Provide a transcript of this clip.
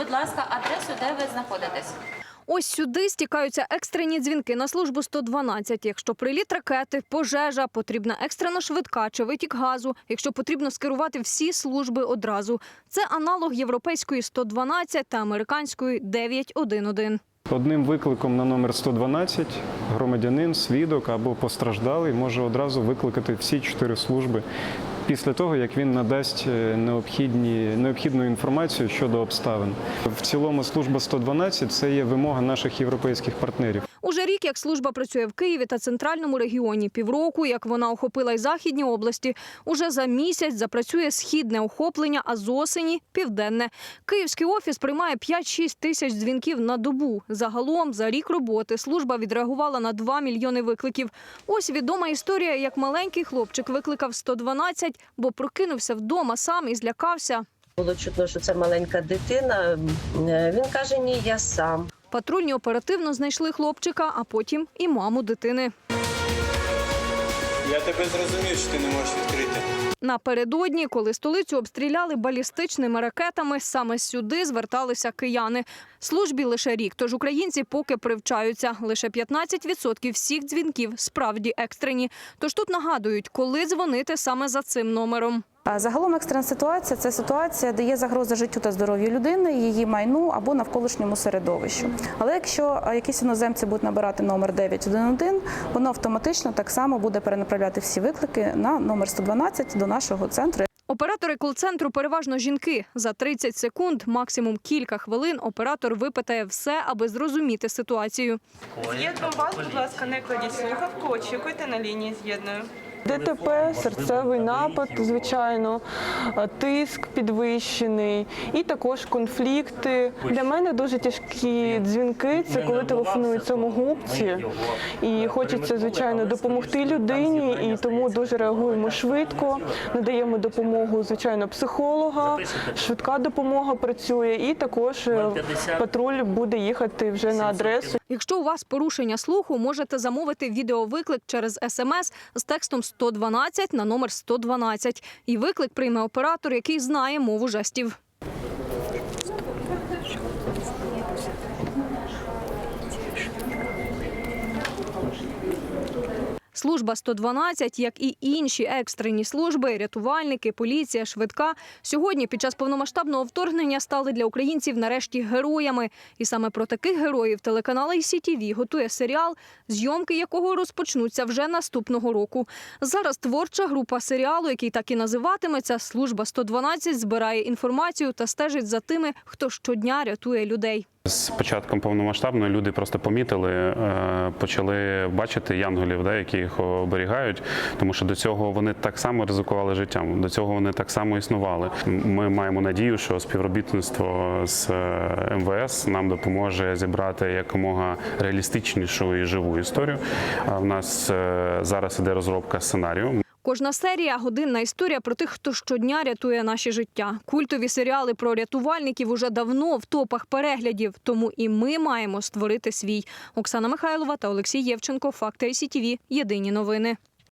будь ласка, адресу, де ви знаходитесь. Ось сюди стікаються екстрені дзвінки на службу 112. Якщо приліт ракети, пожежа, потрібна екстрена швидка чи витік газу, якщо потрібно скерувати всі служби одразу. Це аналог європейської 112 та американської 911. Одним викликом на номер 112 громадянин, свідок або постраждалий може одразу викликати всі чотири служби після того, як він надасть е, необхідні, необхідну інформацію щодо обставин. В цілому служба 112 – це є вимога наших європейських партнерів. Уже рік, як служба працює в Києві та центральному регіоні, півроку, як вона охопила й західні області. Уже за місяць запрацює східне охоплення, а з осені південне. Київський офіс приймає 5-6 тисяч дзвінків на добу. Загалом за рік роботи служба відреагувала на 2 мільйони викликів. Ось відома історія, як маленький хлопчик викликав 112, бо прокинувся вдома сам і злякався. Було чутно, що це маленька дитина. Е, Він каже: ні, я сам. Патрульні оперативно знайшли хлопчика, а потім і маму дитини. Я тебе зрозумів, що ти не можеш відкрити. Напередодні, коли столицю обстріляли балістичними ракетами, саме сюди зверталися кияни. Службі лише рік, тож українці поки привчаються. Лише 15% всіх дзвінків справді екстрені. Тож тут нагадують, коли дзвонити саме за цим номером. Загалом екстрена ситуація це ситуація, де є загроза життю та здоров'ю людини, її майну або навколишньому середовищу. Але якщо якісь іноземці будуть набирати номер 911, воно автоматично так само буде перенаправляти всі виклики на номер 112 до нашого центру. Оператори кол-центру переважно жінки. За 30 секунд, максимум кілька хвилин, оператор випитає все, аби зрозуміти ситуацію. З'єднуємо вас, будь ласка, не кладіть слухавку, очікуйте на лінії з'єдную. ДТП, серцевий напад, звичайно, е, тиск підвищений і також конфлікти. Для мене дуже тяжкі дзвінки. Це коли телефонують самогубці, і хочеться звичайно допомогти людині, і тому дуже реагуємо швидко. Надаємо допомогу, звичайно, психолога. Швидка допомога працює, і також е, патруль буде їхати вже на адресу. Якщо у вас порушення слуху, можете замовити відеовиклик через смс з текстом 112 на номер 112. І виклик прийме оператор, який знає мову жестів. Служба 112, як і інші екстрені служби, рятувальники, поліція, швидка, сьогодні під час повномасштабного вторгнення стали для українців нарешті героями. І саме про таких героїв телеканал ICTV готує серіал, зйомки якого розпочнуться вже наступного року. Зараз творча група серіалу, який так і називатиметься Служба 112, збирає інформацію та стежить за тими, хто щодня рятує людей. З початком повномасштабної люди просто помітили, е, почали бачити янголів, да, які їх оберігають, тому що до цього вони так само ризикували життям, до цього вони так само існували. Ми маємо надію, що співробітництво з е, МВС нам допоможе зібрати якомога реалістичнішу і живу історію. А в нас е, зараз іде розробка сценарію. Кожна серія годинна історія про тих, хто щодня рятує наші життя. Культові серіали про рятувальників уже давно в топах переглядів. Тому і ми маємо створити свій. Оксана Михайлова та Олексій Євченко. Факти ICTV. Єдині новини.